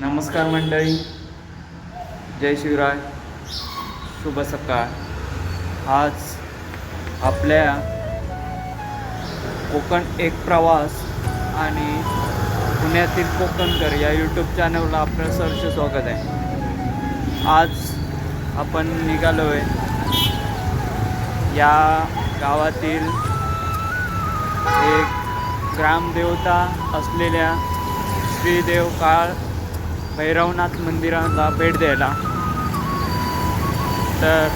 नमस्कार मंडळी. जय शिवराय. शुभ सकाळ. आज आपल्या कोकण एक प्रवास आणि पुण्यातील कोकणकर या यूट्यूब चॅनलला आपलं सहर्ष स्वागत आहे. आज आपण निघालो आहे या गावातील एक ग्रामदेवता असलेल्या श्रीदेव काळ भैरवनाथ मंदिराला भेट द्यायला. तर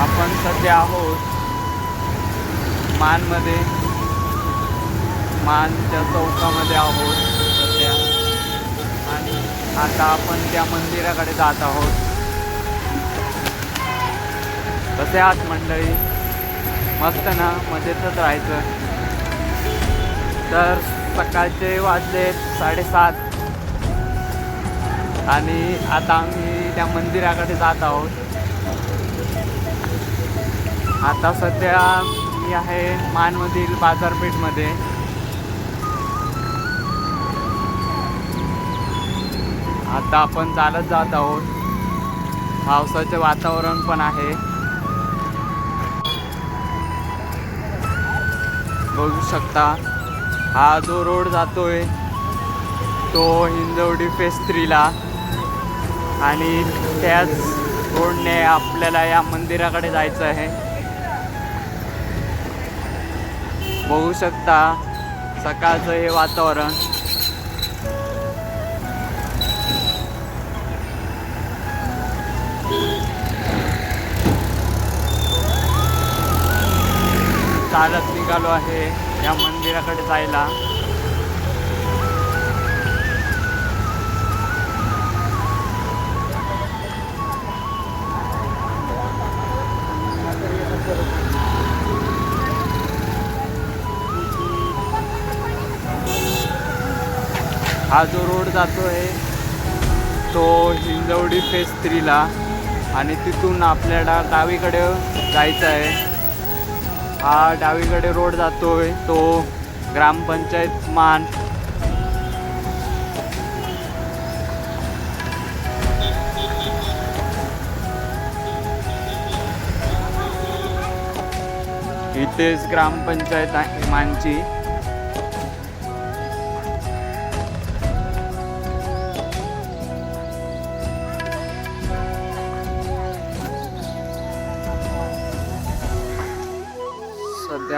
आपण सध्या आहोत मानमध्ये. मानच्या चौकामध्ये आहोत सध्या. आणि आता आपण त्या मंदिराकडे जात आहोत. कसे आहात मंडळी? मस्त ना? मजेतच राहायचं. तर सकाळचे वाजले साडेसात. आणि आता आम्ही त्या मंदिराकडे जात आहोत. आता सध्या मी आहे मानमधील बाजारपेठमध्ये. आता आपण चालत जात आहोत. पावसाचे वातावरण पण आहे. बघू शकता हा जो रोड जातोय तो हिंजवडी फेस थ्रीला आणि त्याच रोडने आपल्याला या मंदिराकडे जायचं आहे. बघू शकता सकाळचं हे वातावरण. चालत निघालो आहे या मंदिराकडे जायला. हा जो रोड जातो आहे तो हिंजवडी फेस थ्रीला. आणि तिथून आपल्याला डावीकडे जायचं आहे हा डावीकडे रोड जातोय तो ग्रामपंचायत मान. इथेच ग्रामपंचायत आहे मानची.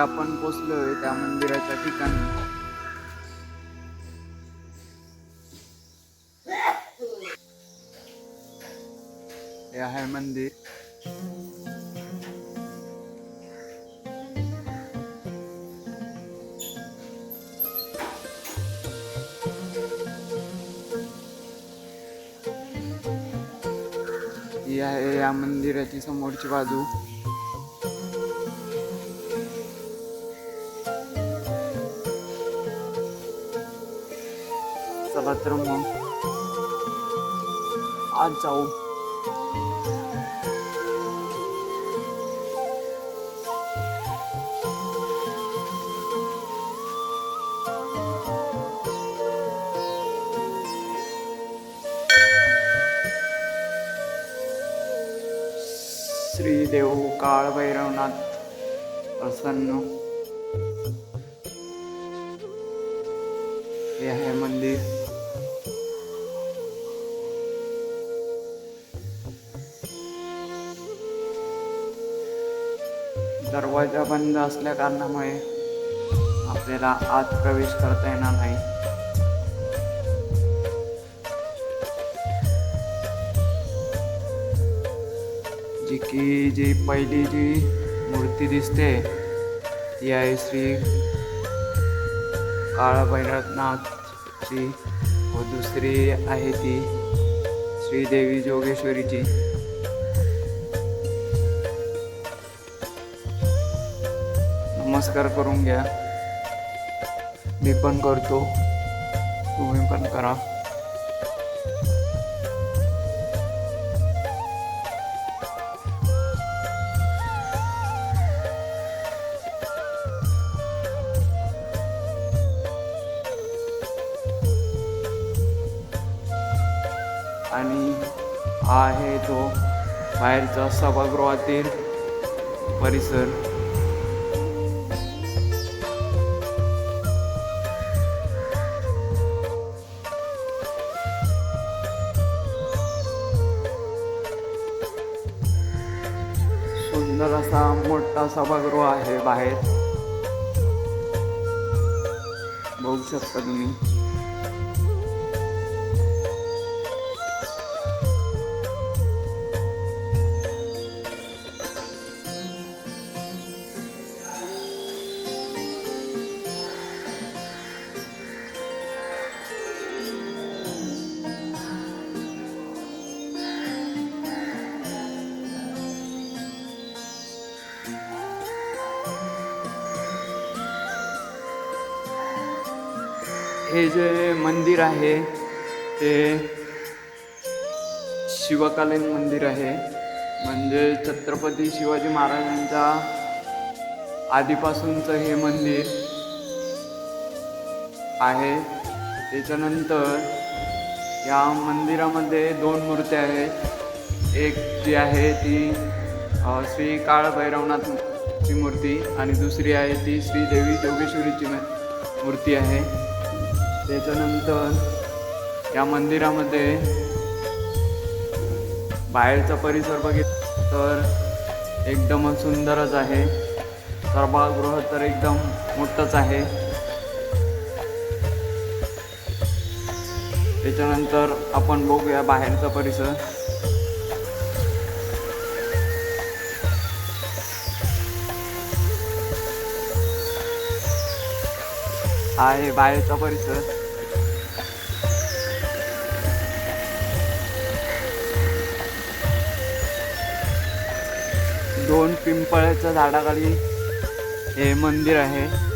आपण पोचलोय त्या मंदिराच्या ठिकाणी. हे आहे मंदिर. ही आहे या मंदिराची समोरची बाजू. तर मग आज जाऊ. श्रीदेव काळभैरवनाथ काळ भैरवनाथ प्रसन्न. हे आहे मंदिर. दरवाजा बंद असल्या कारणामुळे आपल्याला आत प्रवेश करता येणार नाही. जी की जी पहिली जी मूर्ती दिसते ती आहे श्री काळभैरवनाथची व दुसरी आहे ती श्रीदेवी जोगेश्वरीची. नमस्कार करून घ्या. मी पण करतो. तुम्ही पण करा. आणि हा आहे तो बाहेरचा सभागृहातील परिसर. मोठा सभागृह आहे बाहेर. बघू शकता तुम्ही. हे जे मंदिर आहे ते शिवकालीन मंदिर आहे. म्हणजे छत्रपती शिवाजी महाराजांच्या आधीपासूनचं हे मंदिर आहे. त्याच्यानंतर या मंदिरामध्ये दोन मूर्त्या आहेत. एक जी आहे ती श्री काळभैरवनाथची मूर्ती आणि दुसरी आहे ती श्रीदेवी जोगेश्वरीची म- मूर्ती आहे. त्याच्यानंतर या मंदिरामध्ये बाहेरचा परिसर बघितला तर एकदम सुंदरच आहे. सभागृह तर एकदम मोठंच आहे. त्याच्यानंतर आपण बघूया बाहेरचा परिसर. आहे बाहेरचा परिसर. दोन पिंपळाच्या झाडाखाली हे मंदिर आहे.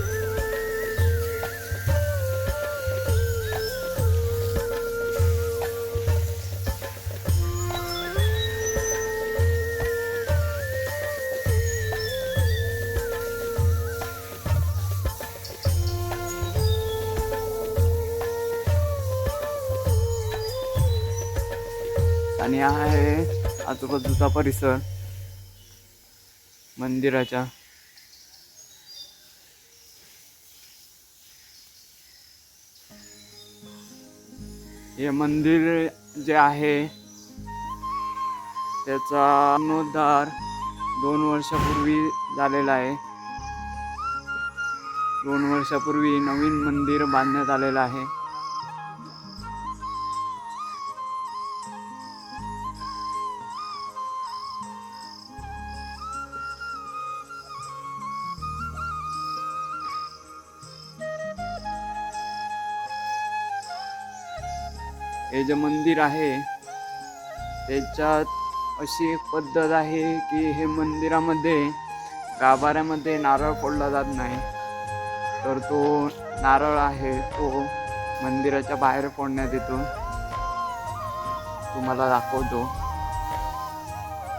आणि हा आहे आजूबाजूचा परिसर. मंदिराच्या. हे मंदिर जे आहे त्याचा जीर्णोद्धार दोन वर्षापूर्वी झालेला आहे. दोन वर्षापूर्वी नवीन मंदिर बांधण्यात आलेलं आहे. हे जे मंदिर आहे त्याच्यात अशी एक पद्धत आहे की हे मंदिरामध्ये गाभाऱ्यामध्ये नारळ फोडला जात नाही. तर तो नारळ आहे तो मंदिराच्या बाहेर फोडण्यात येतो. तुम्हाला दाखवतो.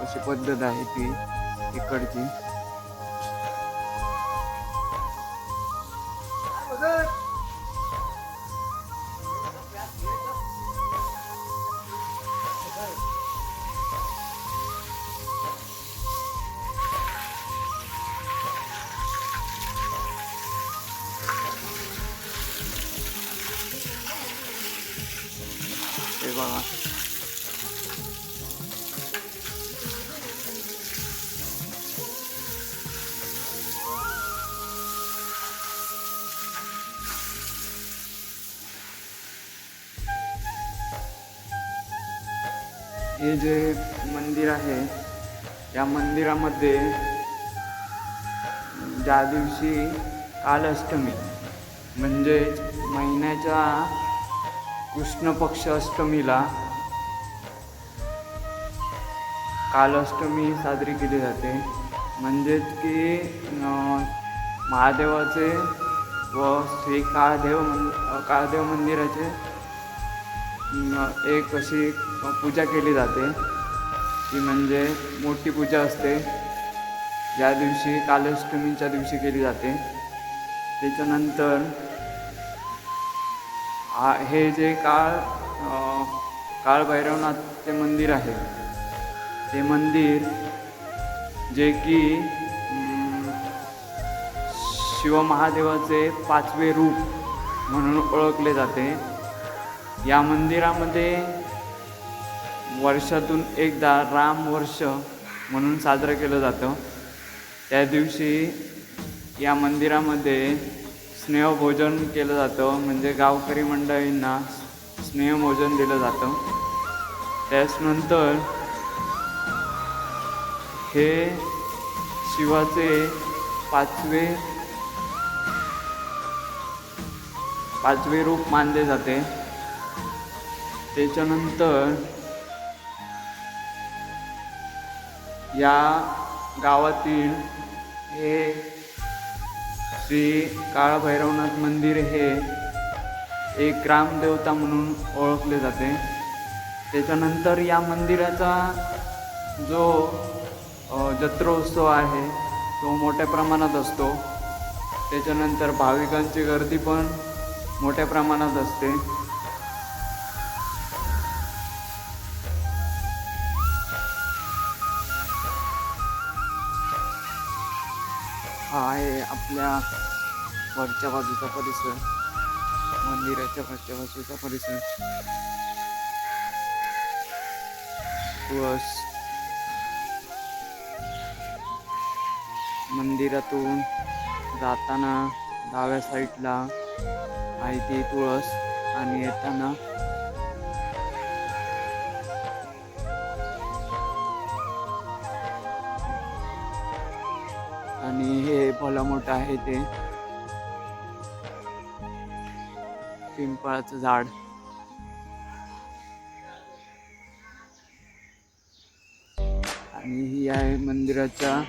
अशी पद्धत आहे ती इकडची. हे जे मंदिर आहे या मंदिरामध्ये ज्या दिवशी कालअष्टमी म्हणजेच महिन्याच्या कृष्ण पक्ष अष्टमीला कालअष्टमी साजरी केली जाते. म्हणजेच की महादेवाचे व श्री काळदेव मन काळदेव मंदिराचे एक अशी पूजा केली जाते. ती म्हणजे मोठी पूजा असते. ज्या दिवशी कालष्टमीच्या दिवशी केली जाते. त्याच्यानंतर हा हे जे काळ काळभैरवनाथचे मंदिर आहे. ते मंदिर जे की शिवमहादेवाचे पाचवे रूप म्हणून ओळखले जाते. या मंदिरामध्ये वर्षातून एकदा राम वर्ष म्हणून साजरं केलं जातं. त्या दिवशी या मंदिरामध्ये स्नेहभोजन केलं जातं म्हणजे गावकरी मंडळींना स्नेहभोजन दिलं जातं. त्याच्यानंतर हे शिवाचे पाचवे पाचवे रूप मानले जाते. त्याच्यानंतर या गावातील हे श्री काळभैरवनाथ मंदिर हे एक ग्रामदेवता म्हणून ओळखले जाते. त्याच्यानंतर या मंदिराचा जो जत्रोत्सव आहे तो मोठ्या प्रमाणात असतो. त्याच्यानंतर भाविकांची गर्दी पण मोठ्या प्रमाणात असते. हा आहे आपल्या वरच्या बाजूचा परिसर मंदिराच्या वरच्या बाजूचा परिसर. तुळस मंदिरातून जाताना डाव्या साईडला आहे ती तुळस आणि येताना आणि हे भला मोठं आहे ते. पिंपळाचं झाड. आणि ही आहे मंदिराच्या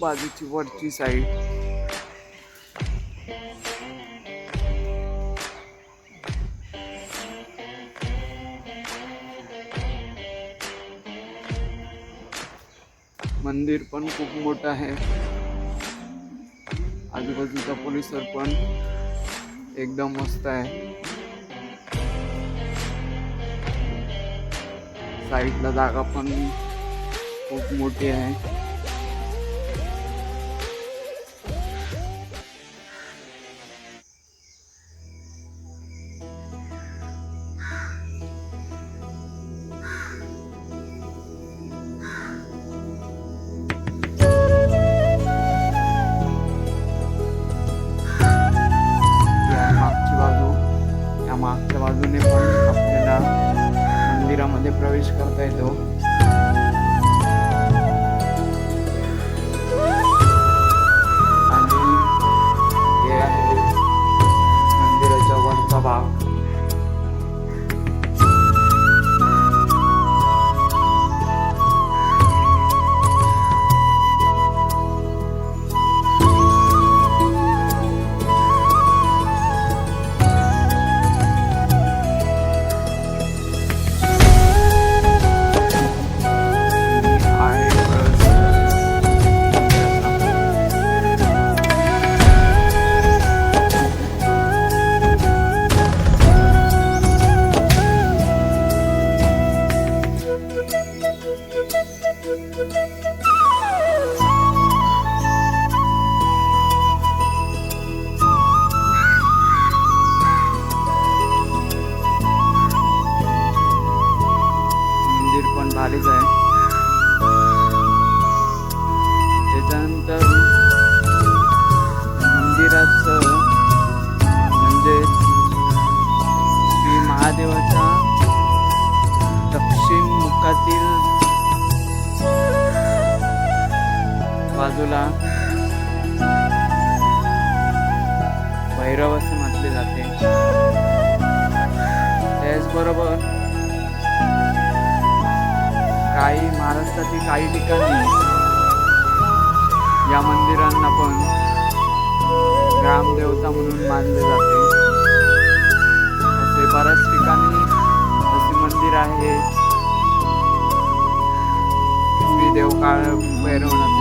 बाजूची वरची साईड मंदिर पण खूप मोठं आहे. आजूबाजूचा परिसर पण एकदम मस्त आहे. साईडला जागा पण खूप मोठी आहे. त्याचबरोबर काही महाराष्ट्रातील काही ठिकाणी या मंदिरांना पण ग्रामदेवता म्हणून मानले जाते. असे बऱ्याच ठिकाणी असे मंदिर आहे. श्री देवकाळ भैरवनाथ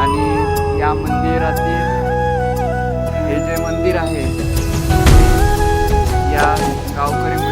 आणि या मंदिरातील हे जे मंदिर आहे Kau kering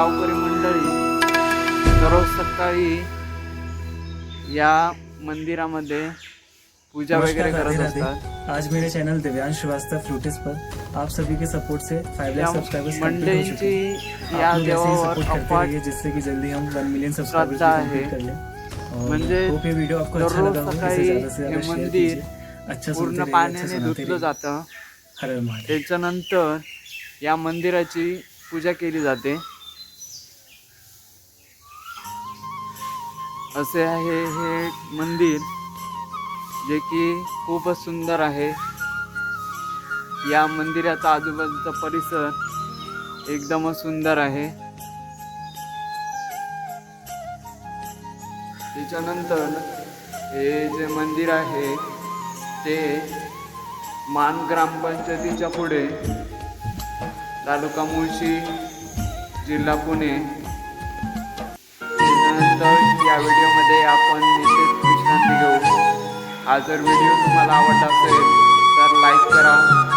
गावकरी मंडळी दररोज सकाळी या मंदिरामध्ये पूजा वगैरे करत। असतात. आज मेरे चैनल दिव्यांश श्रीवास्तव फ्लूटिस पर आप सभी के सपोर्ट से फाइव लाख सब्सक्राइबर्स मंडळींची हैं या ही देवावर सपोर्ट करते रहिए जिससे कि जल्दी हम वन मिलियन सब्सक्राइबर्स. कर लें। म्हणजे दररोज हो सकाळी हे मंदिर पूर्ण पाण्याने धुतलं जातं. त्याच्यानंतर या मंदिराची पूजा केली जाते. असे आहे हे मंदिर जे की खूपच सुंदर आहे. या मंदिराचा आजूबाजूचा परिसर एकदमच सुंदर आहे. त्याच्यानंतर हे जे मंदिर आहे ते मान ग्रामपंचायतीच्या पुढे तालुका मुळशी जिल्हा पुणे या व्हिडिओमध्ये आपण निश्चित विश्रांती घेऊ. हा जर व्हिडिओ तुम्हाला आवडला असेल तर लाईक करा.